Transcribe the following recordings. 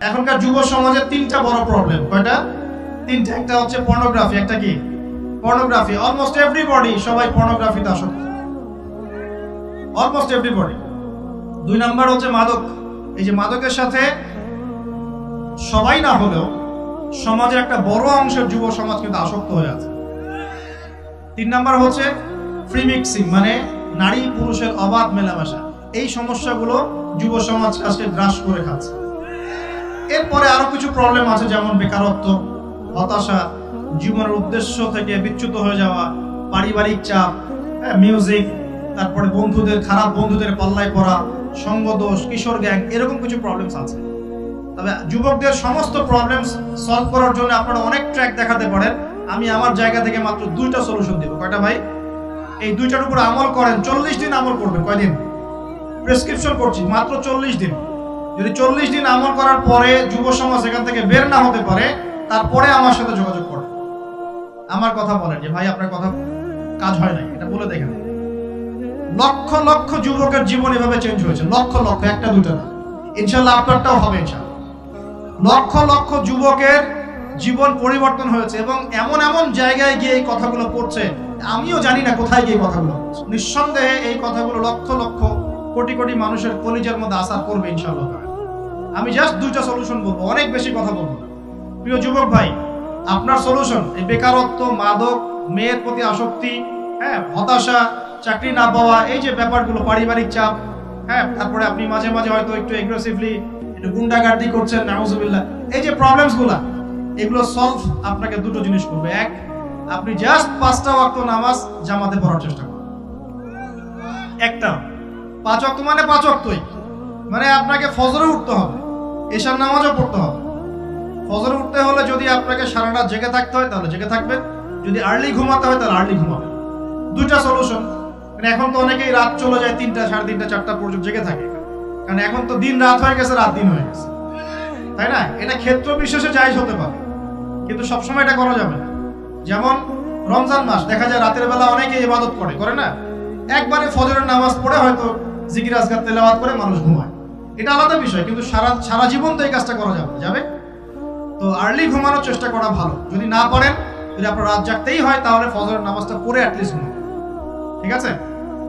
এখনকার যুব সমাজের তিনটা বড় প্রবলেম কয়টা? তিনটা। একটা হচ্ছে পর্নোগ্রাফি একটা কি? পর্নোগ্রাফি অলমোস্ট এভরিবডি সবাই পর্নোগ্রাফিতে আসক্ত। অলমোস্ট এভরিবডি দুই নাম্বার হচ্ছে মাদক। এই যে মাদকের সাথে সবাই না হলেও সমাজের একটা বড় অংশের যুব সমাজ কিন্তু আসক্ত হয়ে আছে। তিন নাম্বার হচ্ছে ফ্রি মিক্সিং মানে নারী পুরুষের অবাধ মেলামেশা। এই সমস্যাগুলো যুব সমাজ আজকে গ্রাস করে খাচ্ছে। এরপরে আরও কিছু প্রবলেম আছে যেমন বেকারত্ব হতাশা জীবনের উদ্দেশ্য থেকে বিচ্যুত হয়ে যাওয়া পারিবারিক চাপ হ্যাঁ, মিউজিক তারপরে বন্ধুদের খারাপ বন্ধুদের পাল্লায় পড়া সঙ্গদোষ কিশোর গ্যাং এরকম কিছু প্রবলেমস আছে। তবে যুবকদের সমস্ত প্রবলেমস সলভ করার জন্য আপনারা অনেক ট্র্যাক দেখাতে পারেন। আমি আমার জায়গা থেকে মাত্র দুইটা সলিউশন দিব। কয়টা ভাই? এই দুইটার উপর আমল করেন চল্লিশ দিন আমল করবেন। কয়দিন? প্রেসক্রিপশন করছি মাত্র চল্লিশ দিন। যদি চল্লিশ দিন আমল করার পরে যুব সমাজ এখান থেকে বের না হতে পারে, তারপরে আমার সাথে যোগাযোগ করে। আমার কথা বলেন যে, ভাই, আপনার কথা কাজ হয় নাই, এটা বলে দেখেন। লক্ষ লক্ষ যুবকের জীবন এভাবে চেঞ্জ হয়েছে, লক্ষ লক্ষ, একটা দুটো না। ইনশাল্লাহ আপনারটাও হবে ইনশাল্লাহ লক্ষ লক্ষ যুবকের জীবন পরিবর্তন হয়েছে এবং এমন এমন জায়গায় গিয়ে এই কথাগুলো পড়ছে, আমিও জানি না কোথায় গিয়ে কথাগুলো নিঃসন্দেহে এই কথাগুলো লক্ষ লক্ষ, কোটি কোটি মানুষের কলিজার মধ্যে আসার করবে ইনশাল্লাহ আমি জাস্ট দুইটা সলিউশন বলব, অনেক বেশি কথা বলব। প্রিয় যুবক ভাই, আপনার সলিউশন এই বেকারত্ব, মাদক, মেয়ের প্রতি আসক্তি হ্যাঁ হতাশা, চাকরি না পাওয়া, এই যে ব্যাপারগুলো, পারিবারিক চাপ হ্যাঁ তারপরে আপনি মাঝে মাঝে হয়তো একটু এগ্রেসিভলি একটু গুন্ডাগার্দি করছেন, নাউজুবিল্লাহ। এই যে প্রবলেমসগুলা এগুলো সলভ আপনাকে দুটো জিনিস করবে। এক, আপনি জাস্ট পাঁচটা ওয়াক্ত নামাজ জামাতে পড়ার চেষ্টা করুন। একটা, পাঁচ ওয়াক্ত মানে পাঁচ ওয়াক্তই। মানে আপনাকে ফজরে উঠতে হবে। এশার নামাজও পড়তে হবে। ফজরে উঠতে হলে যদি আপনাকে সারা রাত জেগে থাকতে হয়, তাহলে জেগে থাকবেন যদি আর্লি ঘুমাতে হয়, তাহলে আর্লি ঘুমাবেন দুটা সলিউশন মানে এখন তো অনেকেই রাত চলে যায় তিনটা, সাড়ে তিনটা, চারটা পর্যন্ত জেগে থাকে। কারণ এখন তো দিন রাত হয়ে গেছে, রাত দিন হয়ে গেছে। তাই না? এটা ক্ষেত্র বিশেষে জায়জ হতে পারে। কিন্তু সবসময় এটা করা যাবে না। যেমন রমজান মাস, দেখা যায় রাতের বেলা অনেকে ইবাদত করে করে না? একবারে ফজরের নামাজ পড়ে হয়তো জিকির আজগার তেলাওয়াত করে মানুষ ঘুমায়। এটা আলাদা বিষয়, কিন্তু সারা সারা জীবন তো এই কাজটা করা যাবে যাবে? তো আর্লি ঘুমানোর চেষ্টা করা ভালো। যদি না পারেন যদি আপনার রাত জাগতেই হয়, তাহলে ফজরের নামাজটা পড়ে অ্যাটলিস্ট ঘুমান। ঠিক আছে?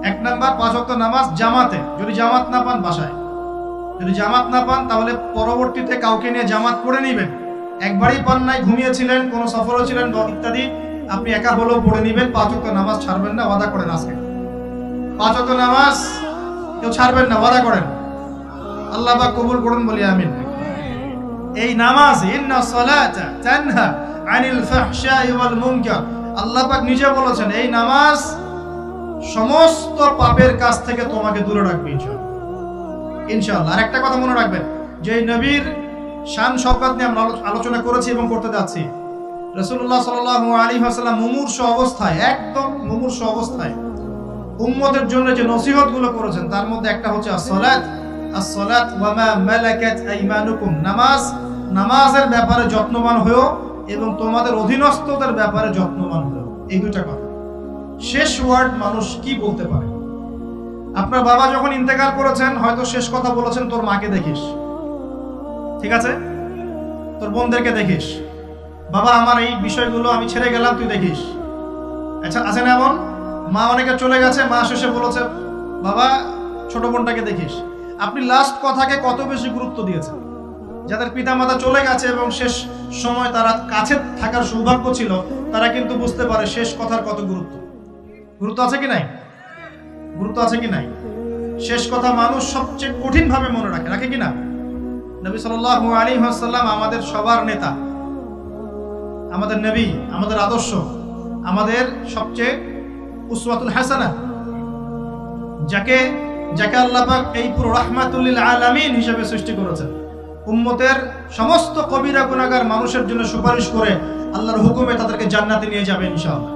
এক নাম্বার, পাঁচ ওয়াক্ত নামাজ জামাতে। যদি জামাত না পান, বাসায়। যদি জামাত না পান, তাহলে পরবর্তীতে কাউকে নিয়ে জামাত পড়ে নেবেন। একবারই পান নাই, ঘুমিয়েছিলেন, কোনো সফরও ছিলেন বা ইত্যাদি, আপনি একা হলেও পড়ে নেবেন, পাঁচ ওয়াক্ত নামাজ ছাড়বেন না, ওয়াদা করেন আজকে। পাঁচ ওয়াক্ত নামাজ কেউ ছাড়বেন না, ওয়াদা করেন। আল্লাহ বা কবুল করুন বলি, আমিন। এই নামাজ আল্লাহ পাক নিজে বলেছেন, এই নামাজ সমস্ত পাপের কাছ থেকে তোমাকে দূরে রাখবে আর একটা কথা মনে রাখবেন, যে নবীর শান নিয়ে আমরা আলোচনা করেছি এবং করতে যাচ্ছি। রাসূলুল্লাহ সাল্লাল্লাহু আলাইহি ওয়াসাল্লাম মুমূর্ষ অবস্থায়, একদম মুমূর্ষ অবস্থায় উম্মতের জন্য যে নসিহতগুলো করেছেন, তার মধ্যে একটা হচ্ছে as-সালাত ওয়া মা মালাকাত আইমানুকুম। নামাজ, নামাজের ব্যাপারে যত্নবান হয়েও এবং তোমাদের অধীনস্থদের ব্যাপারে যত্নবান হয়েও এই দুটা কথা। শেষ ওয়ার্ড মানুষ কি বলতে পারে? আপনার বাবা যখন ইন্তেকাল করেছেন, হয়তো শেষ কথা বলেছেন, তোর মাকে দেখিস। ঠিক আছে? তোর বোনদেরকে দেখিস। বাবা, আমার এই বিষয়গুলো আমি ছেড়ে গেলাম, তুই দেখিস। আচ্ছা আছে না এমন? মা অনেকে চলে গেছে, মা শেষে বলেছে, বাবা, ছোট বোনটাকে দেখিস। আপনি লাস্ট কথাকে কত বেশি গুরুত্ব দিয়েছেন? যাদের পিতামাতা চলে গেছে এবং শেষ সময় তারা কাছে থাকার সৌভাগ্য ছিল, তারা কিন্তু বুঝতে পারে শেষ কথার কত গুরুত্ব। গুরুত্ব আছে কি নাই? গুরুত্ব আছে কি নাই? শেষ কথা মানুষ সবচেয়ে কঠিন ভাবে মনে রাখে রাখে কি না? নবী সাল্লাল্লাহু আলাইহি ওয়াসাল্লাম আমাদের সবার নেতা, আমাদের নবী, আমাদের আদর্শ, আমাদের সবচেয়ে উসওয়াতুল হাসানা, যাকে যাকে আল্লাহ পাক এই পুরো রাহমাতুল্লিল আলামিন হিসেবে সৃষ্টি করেছেন। উম্মতের সমস্ত কবিরা গুনাহগার মানুষের জন্য সুপারিশ করে আল্লাহর হুকুমে তাদেরকে জান্নাতে নিয়ে যাবে ইনশাআল্লাহ।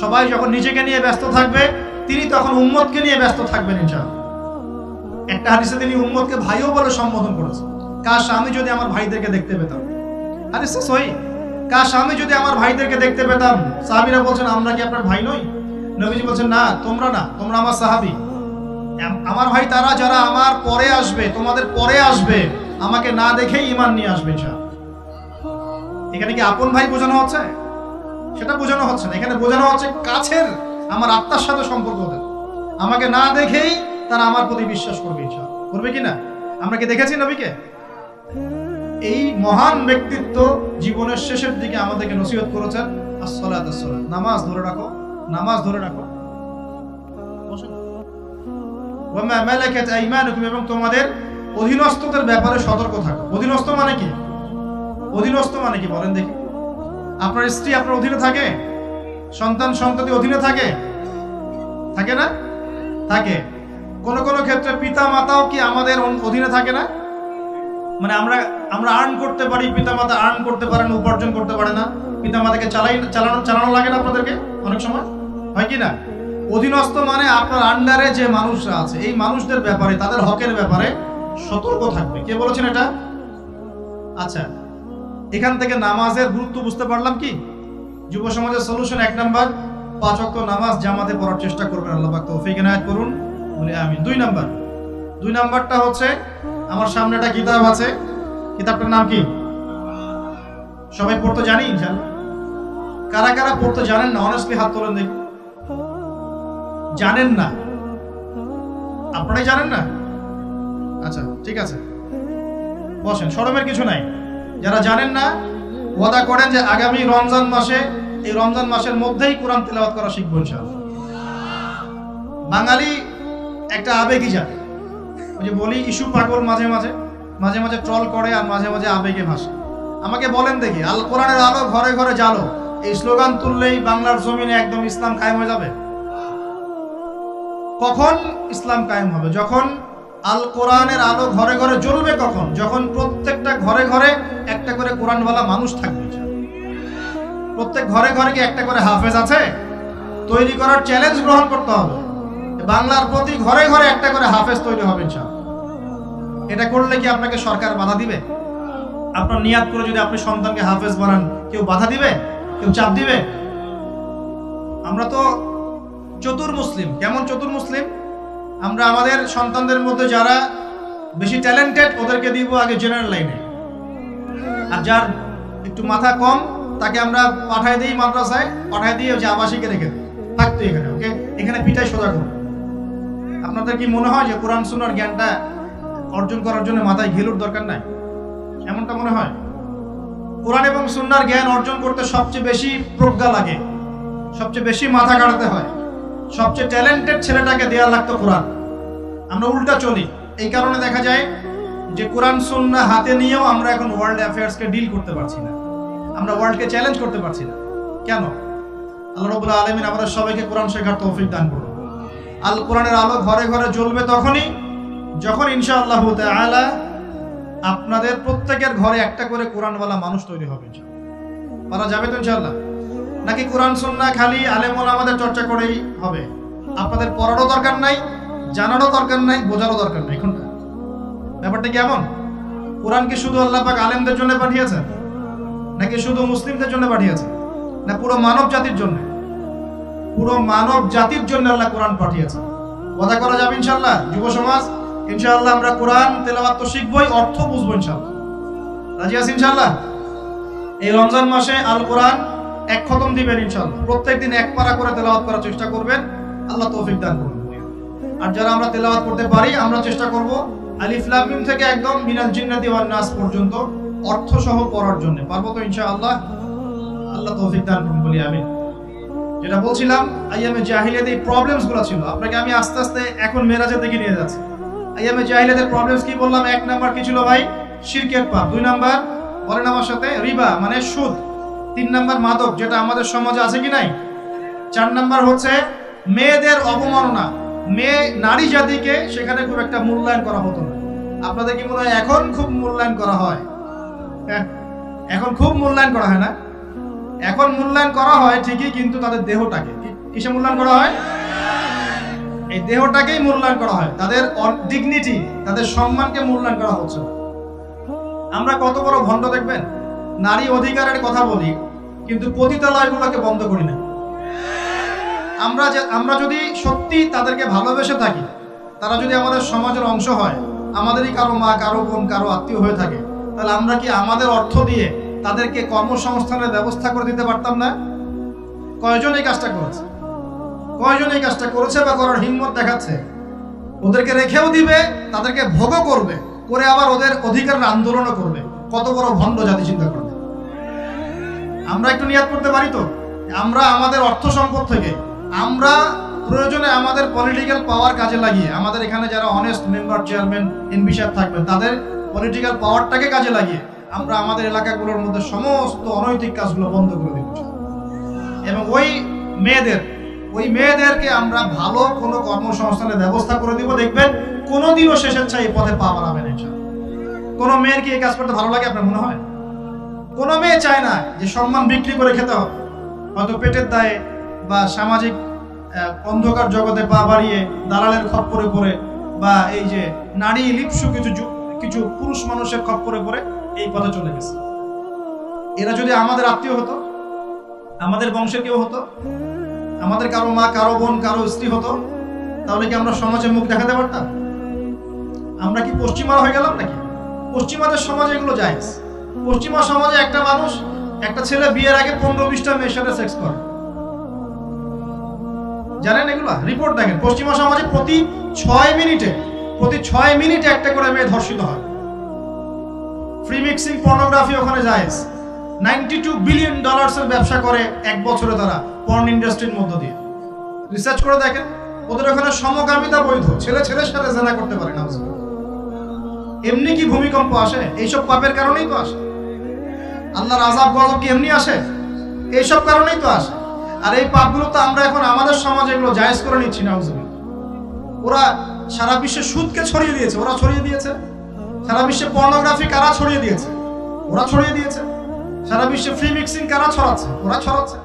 সবাই যখন নিজেকে নিয়ে ব্যস্ত থাকবে, তিনি তখন উম্মতকে নিয়ে ব্যস্ত থাকবেন ইনশাআল্লাহ। একটা তিনি উম্মতকে ভাইও বলে সম্বোধন করেছেন। কাশ আমি যদি আমার ভাইদেরকে দেখতে পেতাম? সহি। কাশ আমি যদি আমার ভাইদেরকে দেখতে পেতাম? সাহাবীরা বলছেন, আমরা কি আপনার ভাই নই? নবীজি বলছেন, না, তোমরা না, তোমরা আমার সাহাবী। আমার ভাই তারা যারা আমার পরে আসবে, তোমাদের পরে আসবে, আমাকে না দেখেই ইমান নিয়ে আসবে ইনশাআল্লাহ এখানে কি আপন ভাই বোঝানো হচ্ছে? সেটা বোঝানো হচ্ছে না। এখানে বোঝানো হচ্ছে কাছের আমার আত্মার সাথে সম্পর্ক আমাকে না দেখেই তারা আমার প্রতি বিশ্বাস করবে ইনশাআল্লাহ করবে কি না? আমরা কি দেখেছি নবীকে? এই মহান ব্যক্তিত্ব জীবনের শেষের দিকে আমাদেরকে নসিহত করেছেন, আসসালাত নামাজ ধরে রাখো, নামাজ ধরে রাখো। ওয়ামা মালাকাত আইমানুকুম এবং তোমাদের অধীনস্থদের ব্যাপারে সতর্ক থাকো। অধীনস্থ মানে কি? অধীনস্থ মানে কি? বলেন দেখি। আপনার স্ত্রী আপনার অধীনে থাকে? সন্তান সন্ততি অধীনে থাকে? থাকে না? থাকে। কোন কোন ক্ষেত্রে পিতা মাতাও কি আমাদের অধীনে থাকে না? মানে আমরা আমরা আর্ন করতে পারি পিতা মাতা আর্ন করতে পারেন, উপার্জন করতে পারে না। পিতা মাতাকে চালাই চালানো চালানো লাগে না আপনাদেরকে? অনেক সময়? হয় কি না? অধীনস্থ মানে আপনার আন্ডারে যে মানুষরা আছে, এই মানুষদের ব্যাপারে, তাদের হকের ব্যাপারে সতর্ক থাকবে। কে বলেছেন এটা? আচ্ছা এখান থেকে নামাজের গুরুত্ব বুঝতে পারলাম কি? যুব সমাজের সলিউশন এক নাম্বার পাঁচ অক্ট নামাজ জামাতে পড়ার চেষ্টা করবেন, আল্লাহ পাক তৌফিক এনায়েত করুন, বলে আমি দুই নাম্বার দুই নাম্বারটা হচ্ছে, আমার সামনে একটা কিতাব আছে, কিতাবটার নাম কি? সবাই পড়তে জানি ইনশাআল্লাহ কারা কারা পড়তে জানেন না? অনেস্টলি হাত তোলেন দেখি। জানেন না। আপনারাই জানেন না? আচ্ছা ঠিক আছে। বসেন শরমের কিছু নাই। যারা জানেন না, ওয়াদা করেন যে আগামী রমজান মাসে, এই রমজান মাসের মধ্যেই কোরআন তেলাওয়াত করা শিখব ইনশাআল্লাহ। বাঙালি একটা আবেগই জাতি। ওই যে বলি ইস্যু পাগল মাঝে মাঝে মাঝে মাঝে ট্রল করে আর মাঝে মাঝে আবেগে ভাসে। আমাকে বলেন দেখি আল কোরআনের আলো ঘরে ঘরে জালো এই স্লোগান তুললেই বাংলার জমিনে একদম ইসলাম কায়েম হয়ে যাবে। কখন ইসলাম কায়েম হবে? যখন আল কোরআনের আলো ঘরে ঘরে জ্বলবে কখন? যখন প্রত্যেকটা ঘরে ঘরে একটা করে কোরআনওয়ালা মানুষ থাকবে। প্রত্যেক ঘরে ঘরে কি একটা করে হাফেজ আছে? তৈরি করার চ্যালেঞ্জ গ্রহণ করতে হবে। বাংলার প্রতি ঘরে ঘরে একটা করে হাফেজ তৈরি হবে এটা করলে কি আপনাকে সরকার বাধা দিবে? আপনার নিয়াত করে যদি আপনি সন্তানকে হাফেজ বানান, কেউ বাধা দিবে? কেউ চাপ দিবে? আমরা তো চতুর মুসলিম। কেমন চতুর মুসলিম? আমরা আমাদের সন্তানদের মধ্যে যারা বেশি ট্যালেন্টেড ওদেরকে দিব আগে জেনারেল লাইনে আর যার একটু মাথা কম, তাকে আমরা পাঠায় দিই মাদ্রাসায়, পাঠায় দিয়ে যে আবাসিকে রেখে থাকতো এখানে, ওকে? এখানে পিঠাই সোজা করব আপনাদের কি মনে হয় যে কোরআন শোনার জ্ঞানটা অর্জন করার জন্য মাথায় ঘেলুর দরকার নাই? এমনটা মনে হয়? কোরআন এবং সুন্নার জ্ঞান অর্জন করতে সবচেয়ে বেশি প্রজ্ঞা লাগে, সবচেয়ে বেশি মাথা কাটাতে হয়। সবচেয়ে ট্যালেন্টেড ছেলেটাকে দেওয়া লাগতো কোরআন। আমরা উল্টা চলি। এই কারণে দেখা যায় যে কোরআন সুন্না হাতে নিয়েও আমরা এখন ওয়ার্ল্ড অ্যাফেয়ার্সকে ডিল করতে পারছি না। আমরা ওয়ার্ল্ডকে চ্যালেঞ্জ করতে পারছি না। কেন? আল্লাহ রবুল্লাহ আলমিন আমাদের সবাইকে কোরআন শেখার তৌফিক দান করুন। আল কোরআনের আলো ঘরে ঘরে জ্বলবে তখনই, যখন ইনশাআল্লাহ তাআলা আপনাদের প্রত্যেকের ঘরে একটা করে কোরআনওয়ালা মানুষ তৈরি হবে পারা যাবে তো ইনশাআল্লাহ? নাকি কোরআন সুন্নাহ খালি আলেমুল আমাদের চর্চা করেই হবে? আপনাদের পড়ারও দরকার নাই, জানারও দরকার নাই, বোঝারও দরকার নাই কোনটা ব্যাপারটা কেমন কোরআন কি শুধু আল্লাহ পাক আলেমদের জন্য পাঠিয়েছেন? নাকি শুধু মুসলিমদের জন্য পাঠিয়েছেন? না, পুরো মানব জাতির জন্য? পুরো মানব জাতির জন্য আল্লাহ কোরআন পাঠিয়েছেন। কথা করা যাবে ইনশাল্লাহ যুব সমাজ, ইনশাআল্লাহ আমরা কোরআন তেলাওয়াত তো শিখবই, অর্থ বুঝব ইনশাআল্লাহ। রাজি আছি ইনশাআল্লাহ? এই রমজান মাসে আল কোরআন এক খতম দিবেন ইনশাআল্লাহ। প্রত্যেকদিন এক পারা করে তেলাওয়াত করার চেষ্টা করবেন। আল্লাহ তৌফিক দান করুন। আর যারা আমরা তেলাওয়াত করতে পারি, আমরা চেষ্টা করব আলিফ লাম মিম থেকে একদম মিনাল জিন্নাতি ওয়ান নাস পর্যন্ত অর্থ সহ পড়ার জন্য। পারব তো ইনশাআল্লাহ? আল্লাহ তৌফিক দান করুন, বলি আমিন। যেটা বলছিলাম, আইয়ামে জাহিলিয়াত এই প্রবলেমসগুলো ছিল। আপনাকে আমি আস্তে আস্তে এখন মেরাজের দিকে নিয়ে যাচ্ছি। আইয়ামে জাহিলিয়াতের প্রবলেমস কি বললাম? এক নাম্বার কি ছিল ভাই? শিরকের পাপ। দুই নাম্বার, বলেন আমার সাথে, রিবা মানে সুদ। তিন নাম্বার মাদক যেটা আমাদের সমাজে আছে কি নাই? চার নাম্বার হচ্ছে মেয়েদের অবমাননা। মেয়ে, নারী জাতিকে সেখানে খুব একটা মূল্যায়ন করা হতো না। আপনাদের কি মনে হয় এখন খুব মূল্যায়ন করা হয়? হ্যাঁ এখন খুব মূল্যায়ন করা হয় না? এখন মূল্যায়ন করা হয় ঠিকই, কিন্তু তাদের দেহটাকে। কিসে মূল্যায়ন করা হয়? এই দেহটাকেই মূল্যায়ন করা হয়। তাদের ডিগনিটি তাদের সম্মানকে মূল্যায়ন করা হচ্ছে আমরা কত বড় ভণ্ড দেখবেন? নারী অধিকারের কথা বলি, কিন্তু পতিতালয়গুলোকে বন্ধ করি না। আমরা আমরা যদি সত্যি তাদেরকে ভালোবেসে থাকি, তারা যদি আমাদের সমাজের অংশ হয়, আমাদেরই কারও মা, কারও বোন, কারও আত্মীয় হয়ে থাকে, তাহলে আমরা কি আমাদের অর্থ দিয়ে তাদেরকে কর্মসংস্থানের ব্যবস্থা করে দিতে পারতাম না? কয়জন এই কাজটা করেছে? কয়জন এই কাজটা করেছে বা করার হিম্মত দেখাচ্ছে? ওদেরকে রেখেও দিবে, তাদেরকে ভোগও করবে, করে আবার ওদের অধিকারের আন্দোলনও করবে। কত বড় ভণ্ড জাতি চিন্তা করবে। আমরা একটু নিয়াদ করতে পারি তো? আমরা আমাদের অর্থ সম্পদ থেকে, আমরা প্রয়োজনে আমাদের পলিটিক্যাল পাওয়ার কাজে লাগিয়ে, আমাদের এখানে যারা অনেস্ট মেম্বার চেয়ারম্যান এমপি সাহেব থাকবেন, তাদের পলিটিক্যাল পাওয়ারটাকে কাজে লাগিয়ে আমরা আমাদের এলাকাগুলোর মধ্যে সমস্ত অনৈতিক কাজগুলো বন্ধ করে দিব। এবং ওই মেয়েদের, ওই মেয়েদেরকে আমরা ভালো কোনো কর্মসংস্থানের ব্যবস্থা করে দিব, দেখবেন কোনোদিনও শেষের চাই এই পথে পা বাড়াবে না কোনো মেয়ের কি এই কাজ করতে ভালো লাগে আপনার মনে হয়? কোনো মেয়ে চায় না যে সম্মান বিক্রি করে খেতে হবে। হয়তো পেটের দায়ে বা সামাজিক অন্ধকার জগতে পা বাড়িয়ে দালালের খপ্পরে পড়ে বা এই যে নারী লিপসু কিছু কিছু পুরুষ মানুষের খপ্পরে পড়ে, এই পথে চলে গেছে। এরা যদি আমাদের আত্মীয় হতো, আমাদের বংশের কেউ হতো, আমাদের কারও মা, কারও বোন, কারও স্ত্রী হতো, তাহলে কি আমরা সমাজে মুখ দেখাতে পারতাম? আমরা কি পশ্চিমা হয়ে গেলাম নাকি? পশ্চিমাদের সমাজে এগুলো যায় পশ্চিমা সমাজে একটা মানুষ, একটা ছেলে বিয়ের আগে পনেরো বিশটা মেয়ের সাথে সেক্স করে। জানেন এগুলো? রিপোর্ট দেখেন। পশ্চিমা সমাজে প্রতি ছয় মিনিটে, প্রতি ছয় মিনিটে একটা করে মেয়ে ধর্ষিত হয়। ফ্রি মিক্সিং পর্নোগ্রাফি ওখানে যায় নাইনটি টু বিলিয়ন ডলার্সের ব্যবসা করে এক বছরে তারা পর্ন ইন্ডাস্ট্রির মধ্য দিয়ে। রিসার্চ করে দেখেন, ওদের ওখানে সমকামিতা বৈধ। ছেলে ছেলের সাথে জেনা করতে পারে না। এমনি কি ভূমিকম্প আসে? এইসব পাপের কারণেই তো আসে। আল্লাহর আজাব গজব কি এমনি আসে? এইসব কারণেই তো আসে। আর এই পাপগুলো তো আমরা এখন আমাদের সমাজে এগুলো জায়েজ করে নিচ্ছি না ওরা সারা বিশ্বে সুদকে ছড়িয়ে দিয়েছে। ওরা ছড়িয়ে দিয়েছে। সারা বিশ্বে পর্নোগ্রাফি কারা ছড়িয়ে দিয়েছে? ওরা ছড়িয়ে দিয়েছে। সারা বিশ্বে ফ্রি মিক্সিং কারা ছড়াচ্ছে? ওরা ছড়াচ্ছে।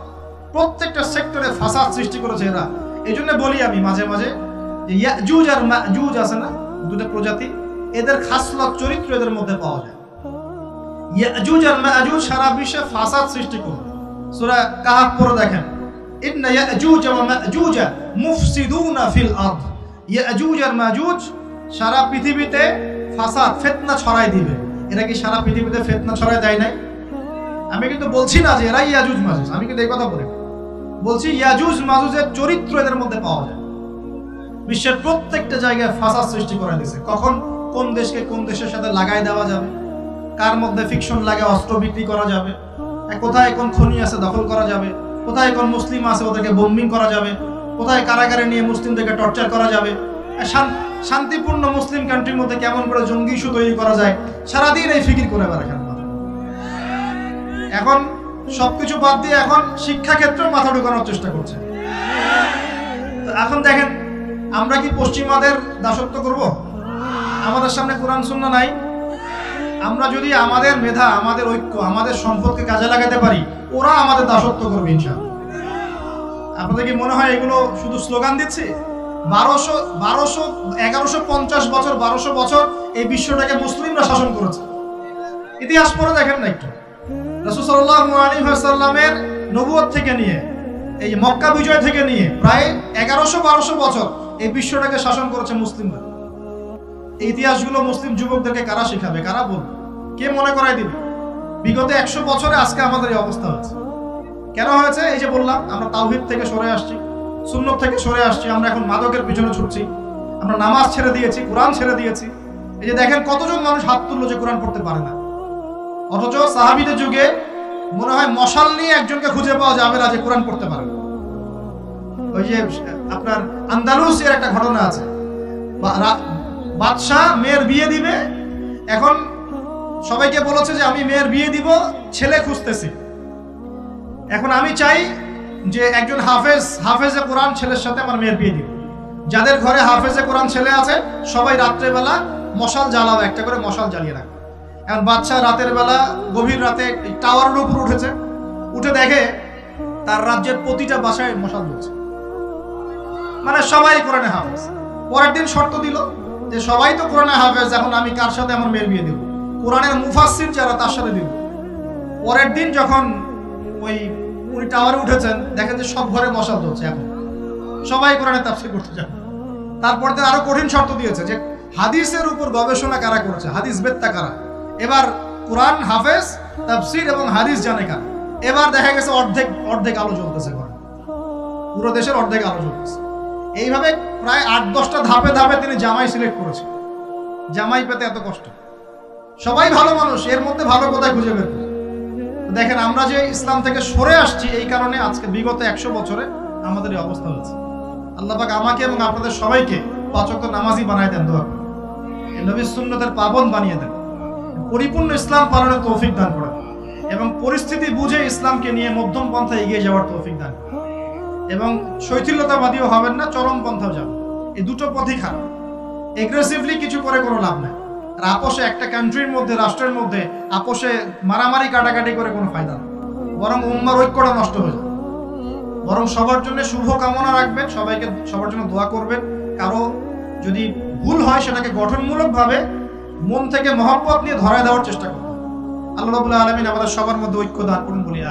প্রত্যেকটা সেক্টরে ফাসাদ সৃষ্টি করেছে এরা। এই বলি আমি মাঝে মাঝে যে আর মাজুজ আছে না? দুটো প্রজাতি। এদের খাসলত চরিত্র এদের মধ্যে পাওয়া যায়। ইয়াজুজ আর মাজুজ সারা বিশ্বে ফাসাদ সৃষ্টি করবে দেখেন। ইন্না ইয়াজুজ মাজুজ মুফসিদুনা ফিল আরদ। ইয়াজুজ আর মাজুজ সারা পৃথিবীতে ফাসাদ ছড়াই দিবে। এরা কি সারা পৃথিবীতে ফিতনা ছড়াই দেয় নাই? আমি কিন্তু বলছি না যে এরাই ইয়াজুজ, মাজুজ। আমি কিন্তু এই কথা বলি। বলছি ইয়াজুজ, মাজুজের চরিত্র এদের মধ্যে পাওয়া যায়। বিশ্বের প্রত্যেকটা জায়গায় ফাসাদ সৃষ্টি করে দিছে। কখন? কোন দেশকে কোন দেশের সাথে লাগাই দেওয়া যাবে? কার মধ্যে ফিকশন লাগে, অস্ত্র বিক্রি করা যাবে? কোথায় কোন খনি আছে দখল করা যাবে? কোথায় কোন মুসলিম আছে ওদেরকে বোম্বিং করা যাবে? কোথায় কারাগারে নিয়ে মুসলিমদেরকে টর্চার করা যাবে? শান্তিপূর্ণ মুসলিম কান্ট্রির মধ্যে কেমন করে জঙ্গি ইস্যু তৈরি করা যায়? সারাদিন এই ফিকির করে বেড়াখান এখন সবকিছু বাদ দিয়ে এখন শিক্ষা ক্ষেত্রেও মাথা ঢুকানোর চেষ্টা করছে। এখন দেখেন, আমরা কি পশ্চিমাদের দাসত্ব করব? আমাদের সামনে কোরআন শূন্য নাই। আমরা যদি আমাদের মেধা, আমাদের ঐক্য, আমাদের সম্পদকে কাজে লাগাতে পারি, ওরা আমাদের দাসত্ব করবে ইনশাআল্লাহ। আপনাদের কি মনে হয় এগুলো শুধু স্লোগান দিচ্ছে? বারোশো বারোশো, এগারোশো পঞ্চাশ বছর, বারোশো বছর এই বিশ্বটাকে মুসলিমরা শাসন করেছে। ইতিহাস পড়ে দেখেন না একটু। রসুল্লাহ আলী সাল্লামের নবুয়ত থেকে নিয়ে, এই মক্কা বিজয় থেকে নিয়ে প্রায় এগারোশো, বারোশো বছর এই বিশ্বটাকে শাসন করেছে মুসলিমরা। ইতিহাসগুলো মুসলিম যুবকদেরকে কারা শেখাবে? কারা বলবে? কে মনে করাই দিবে? বিগত একশো বছরে আজকে আমাদের এই অবস্থা হয়েছে কেন হয়েছে? এই যে বললাম, আমরা তাওহিদ থেকে সরে আসছি, সুন্নত থেকে সরে আসছি, আমরা এখন মাদকের পিছনে ছুটছি, আমরা নামাজ ছেড়ে দিয়েছি, কোরআন ছেড়ে দিয়েছি। এই যে দেখেন কতজন মানুষ হাত তুললো যে কোরআন পড়তে পারে না। অথচ সাহাবিদের যুগে মনে হয় মশাল নিয়ে একজনকে খুঁজে পাওয়া যাবে না যে কোরআন পড়তে পারে। ওই যে আপনার আন্দালুসের একটা ঘটনা আছে। বাদশাহ মেয়ের বিয়ে দিবে? এখন সবাইকে বলেছে যে আমি মেয়ের বিয়ে দিব, ছেলে খুঁজতেছি। এখন আমি চাই যে একজন হাফেজ, হাফেজে কোরআন ছেলের সাথে আমার মেয়ের বিয়ে দিব। যাদের ঘরে হাফেজে কোরআন ছেলে আছে, সবাই রাত্রেবেলা মশাল জ্বালাও, একটা করে মশাল জ্বালিয়ে রাখবে এখন বাচ্চা রাতের বেলা গভীর রাতে টাওয়ারের উপর উঠেছে। উঠে দেখে তার রাজ্যের প্রতিটা বাসায় মশাল জ্বলছে। মানে সবাই কোরআনে হাফেজ। পরের দিন শর্ত দিল যে সবাই তো কোরআনে হাফেজ, এখন আমি কার সাথে আমার মেয়ের বিয়ে দেবো? কোরআনের মুফাসসির যারা তার সাথে দেব। পরের দিন যখন ওই উনি টাওয়ারে উঠেছেন, দেখেন যে সব ঘরে মশাল জ্বলছে এখন। সবাই কোরআনে তাফসির করতে যান। তারপর দিন আরও কঠিন শর্ত দিয়েছে যে হাদিসের উপর গবেষণা কারা করেছে? হাদিস বেত্তা কারা? এবার কোরআন হাফেজ, তাফসির এবং হাদিস জানে কারা? এবার দেখা গেছে অর্ধেক অর্ধেক আলো ঘরে। পুরো দেশের অর্ধেক আলো জ্বলতেছে। এইভাবে প্রায় আট, দশটা ধাপে ধাপে তিনি জামাই সিলেক্ট করেছেন। জামাই পেতে এত কষ্ট। সবাই ভালো মানুষ, এর মধ্যে ভালো কোথায় খুঁজে বের দেখেন, আমরা যে ইসলাম থেকে সরে আসছি, এই কারণে আজকে বিগত একশো বছরে আমাদের এই অবস্থা হয়েছে। আল্লাহ পাক আমাকে এবং আপনাদের সবাইকে পাচক নামাজি বানায় দেন, দোয়া নবীর সুন্নতের পাবন বানিয়ে দেন। পরিপূর্ণ ইসলাম পালনের তৌফিক দান করেন। এবং পরিস্থিতি বুঝে ইসলামকে নিয়ে মধ্যম পন্থা এগিয়ে যাওয়ার তৌফিক দান করেন। এবং শৈথিল্যতাবাদীও হবেন না, চরম পন্থাও যাবেন এই দুটো পথই খারাপ। এগ্রেসিভলি কিছু করে কোনো লাভ নাই। আর আপোষে একটা কান্ট্রির মধ্যে, রাষ্ট্রের মধ্যে আপোষে মারামারি, কাটাকাটি করে কোনো ফায়দা নেই। বরং উম্মার ঐক্যটা নষ্ট হয়ে যায়। বরং সবার জন্য শুভ কামনা রাখবেন, সবাইকে সবার জন্য দোয়া করবেন। কারও যদি ভুল হয়, সেটাকে গঠনমূলকভাবে মন থেকে মহব্বত নিয়ে ধরায় দেওয়ার চেষ্টা করবেন। আল্লাহ রাবুল্লাহ আলমিন আমাদের সবার মধ্যে ঐক্য দান করুন বলি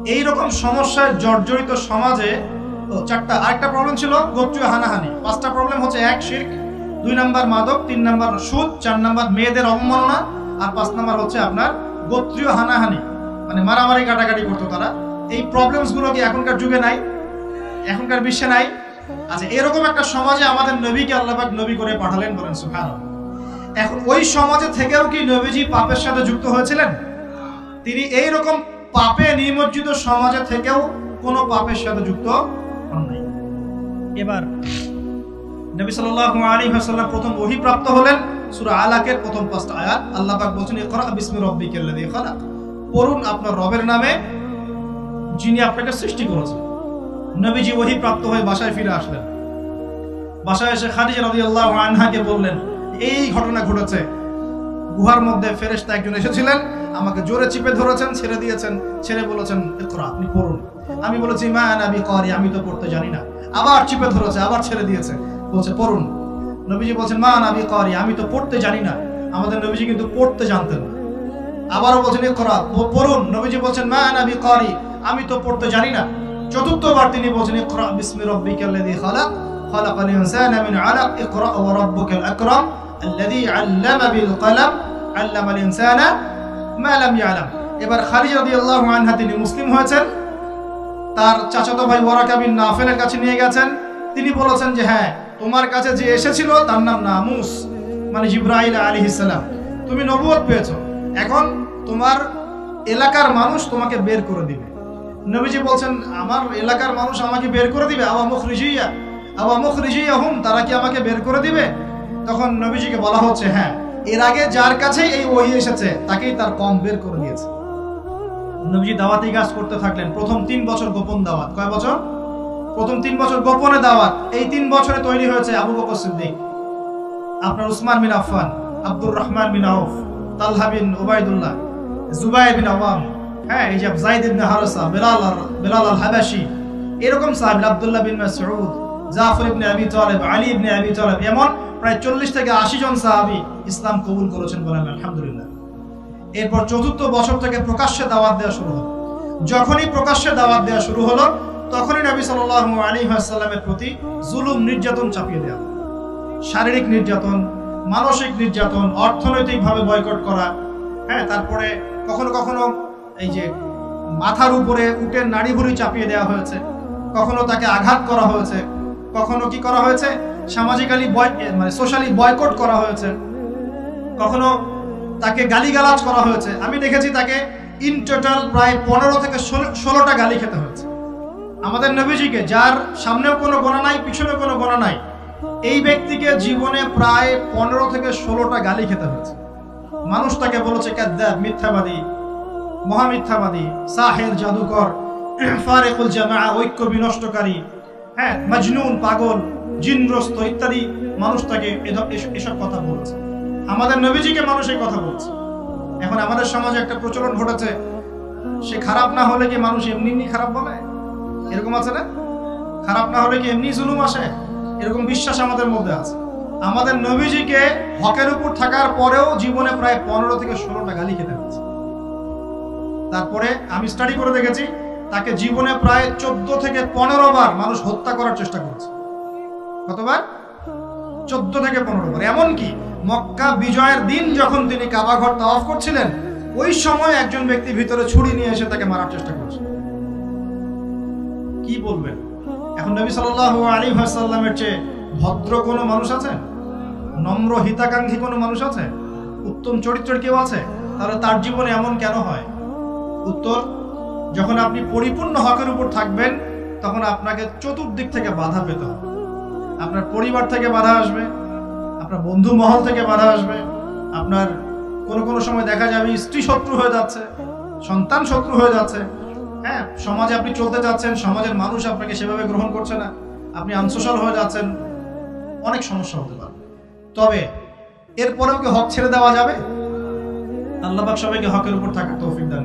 আমি এইরকম সমস্যায় জর্জরিত সমাজে চারটা, আরেকটা প্রবলেম ছিল গোত্রীয় হানাহানি। পাঁচটা প্রবলেম হচ্ছে এক, শির্ক, দুই নাম্বার মাদক, তিন নাম্বার সুদ, চার নাম্বার মেয়েদের অবমাননা, আর পাঁচ নাম্বার হচ্ছে আপনার গোত্রীয় হানাহানি। মানে মারামারি, কাটাকাটি করতো তারা। এই প্রবলেমসগুলো কি এখনকার যুগে নাই? এখনকার বিশ্বে নাই? আচ্ছা এরকম একটা সমাজে আমাদের নবীকে আল্লাহবাক নবী করে পাঠালেন বলেন সুখান এখন ওই সমাজে থেকেও কি নবীজি পাপের সাথে যুক্ত হয়েছিলেন? তিনি এই রকম পাপে নিমজ্জিত সমাজে থেকেও কোনো পাপের সাথে যুক্ত হন নাই। এবার নবী সাল্লাল্লাহু আলাইহি ওয়াসাল্লাম প্রথম ওহী প্রাপ্ত হলেন সূরা আলাকের প্রথম পাঁচটা আয়াত। আল্লাহ পাক বলেছেন, ইকরা বিসমি রাব্বিকাল্লাযী খালাক। পড়ুন আপনার রবের নামে, যিনি আপনাকে সৃষ্টি করেছেন। নবীজি ওহী প্রাপ্ত হয়ে বাসায় ফিরে আসলেন। বাসায় এসে খাদিজা রাদিয়াল্লাহু আনহাকে বললেন, এই ঘটনা ঘটেছে গুহার মধ্যে ফেরেশতা একজন এসেছিলেন, আমাকে জোরে চিপে ধরেছেন, ছেড়ে দিয়েছেন, ছেড়ে বলেছেন ইকরা আপনি পড়ুন। আমি বলেছি, মা নাবি করি, আমি তো পড়তে জানি না। আবার চিপে ধরেছে, আবার ছেড়ে দিয়েছে, বলছে, পড়ুন। নবীজি বলছেন, মা নাবি করি, আমি তো পড়তে জানি না। আমাদের নবীজি কিন্তু পড়তে জানতেন আবারও বলছেন ইকরা পড়ুন। নবীজি বলছেন, মা নাবি করি, আমি তো পড়তে জানি না। চতুর্থবার তিনি বলছেন ইকরা বিসমি রাব্বিকাল্লাযী খালাক, খালাকাল ইনসানা মিন আলাক, ইকরা ওয়া রাব্বুকাল আকরাম। আল্লামা বিল কলম আল্লামাল ইনসানা মা লাম ইয়ালাম এবার খালিদ রাদিয়াল্লাহু আনহা তিনি মুসলিম হয়েছেন। তার চাচাতো ভাই ওয়ারাকা বিন নাফেলের কাছে নিয়ে গেছেন। তিনি বলেছেন যে হ্যাঁ তোমার কাছে যে এসেছিল তার নাম নামুস মানে জিব্রাইল আলাইহিস সালাম। তুমি নবুয়ত পেয়েছ। এখন তোমার এলাকার মানুষ তোমাকে বের করে দিবে। নবীজি বলছেন, আমার এলাকার মানুষ আমাকে বের করে দিবে? আওয়া মুখরিজিয়া আওয়া মুখরিজিয়া হুম তারা কি আমাকে বের করে দিবে? তখন নবীজিকে বলা হচ্ছে হ্যাঁ এর আগে যার কাছেই এই ওহি এসেছে, তাকেই তার কম বের করে দিয়েছে নবীজি দাওয়াতি কাজ করতে থাকলেন। প্রথম তিন বছর গোপন দাওয়াত। কয় বছর? প্রথম তিন বছর গোপনে দাওয়াত। এই তিন বছরে তৈরি হয়েছে আবু বকর সিদ্দিক, আপনার উসমান বিন আফফান, আব্দুর রহমান বিন আউফ, তালহা বিন ওবায়দুল্লাহ জুবাই বিন আওয়াম হ্যাঁ এই যে জাইদ ইবনে হারসা, বেলাল বেলাল আল হাবাশি এরকম সাহাবী, আব্দুল্লাহ বিন মাসউদ জাফর ইবনে আবি তালেব, আলী ইবনে আবি তালেব এমন প্রায় চল্লিশ থেকে আশি জন সাহাবী ইসলাম কবুল করেছেন বলেন আলহামদুলিল্লাহ। এরপর চতুর্থ বছর থেকে প্রকাশ্যে দাওয়াত দেওয়া শুরু হলো। যখনই প্রকাশ্যে দাওয়াত দেওয়া শুরু হলো, তখনই নবী সাল্লাল্লাহু আলাইহি ওয়াসাল্লামের প্রতি জুলুম, নির্যাতন চাপিয়ে দেওয়া শারীরিক নির্যাতন, মানসিক নির্যাতন, অর্থনৈতিকভাবে বয়কট করা হ্যাঁ তারপরে কখনো কখনো এই যে মাথার উপরে উটের নাড়ি ভুড়ি চাপিয়ে দেওয়া হয়েছে, কখনো তাকে আঘাত করা হয়েছে কখনো কি করা হয়েছে? সামাজিক্যালি মানে সোশ্যালি বয়কট করা হয়েছে। কখনো তাকে গালিগালাজ করা হয়েছে? আমি দেখেছি তাকে ইন টোটাল প্রায় পনেরো থেকে ষোলোটা গালি খেতে হয়েছে। আমাদের নবীজিকে, যার সামনেও কোনো গোনা নাই, পিছনেও কোনো গোনা নাই, এই ব্যক্তিকে জীবনে প্রায় পনেরো থেকে ষোলোটা গালি খেতে হয়েছে। মানুষ তাকে বলেছে, কাদ্দাব, মিথ্যাবাদী, মহামিথ্যাবাদী সাহের জাদুকর, ফারেকুল জামা ঐক্য বিনষ্টকারী হ্যাঁ মজনুন, পাগল, জিনগ্রস্ত ইত্যাদি মানুষ তাকে এসব কথা বলেছে। আমাদের নবীজিকে কথা বলছে। এখন আমাদের সমাজে একটা প্রচলন ঘটেছে, সে খারাপ না হলে কি মানুষ এমনি এমনি খারাপ বলে? এরকম আছে না? খারাপ না হলে কি এমনি জুলুম আসে? এরকম বিশ্বাস আমাদের মধ্যে আছে। আমাদের নবীজিকে হকের উপর থাকার পরেও জীবনে প্রায় পনেরো থেকে ষোলোটা গালি খেতে হয়েছে তারপরে আমি স্টাডি করে দেখেছি তাকে জীবনে প্রায় চোদ্দ থেকে পনেরো বার মানুষ হত্যা করার চেষ্টা করেছে। কতবার? চোদ্দ থেকে পনেরো বার। এমনকি মক্কা বিজয়ের দিন যখন তিনি কাবাঘর তাওয়াফ করছিলেন, ওই সময় একজন ব্যক্তি ভিতরে ছুরি নিয়ে এসে তাকে মারার চেষ্টা করছে। কি বলবেন? এখন নবী সাল্লাল্লাহু আলাইহি ওয়াসাল্লামের চেয়ে ভদ্র কোনো মানুষ আছে? নম্র হিতাকাঙ্ক্ষী কোনো মানুষ আছে? উত্তম চরিত্রের কেউ আছে? তাহলে তার জীবনে এমন কেন হয়? উত্তর যখন আপনি পরিপূর্ণ হকের উপর থাকবেন, তখন আপনাকে চতুর্দিক থেকে বাধা পেতে হবে। আপনার পরিবার থেকে বাধা আসবে, আপনার বন্ধু মহল থেকে বাধা আসবে, আপনার কোনো কোনো সময় দেখা যাবে স্ত্রী শত্রু হয়ে যাচ্ছে, সন্তান শত্রু হয়ে যাচ্ছে। হ্যাঁ সমাজে আপনি চলতে যাচ্ছেন সমাজের মানুষ আপনাকে সেভাবে গ্রহণ করছে না, আপনি আনসোশাল হয়ে যাচ্ছেন, অনেক সমস্যা হতে পারে। তবে এরপরেও কি হক ছেড়ে দেওয়া যাবে? আল্লাহ পাক সবাইকে হকের উপর থাকার তৌফিক দান।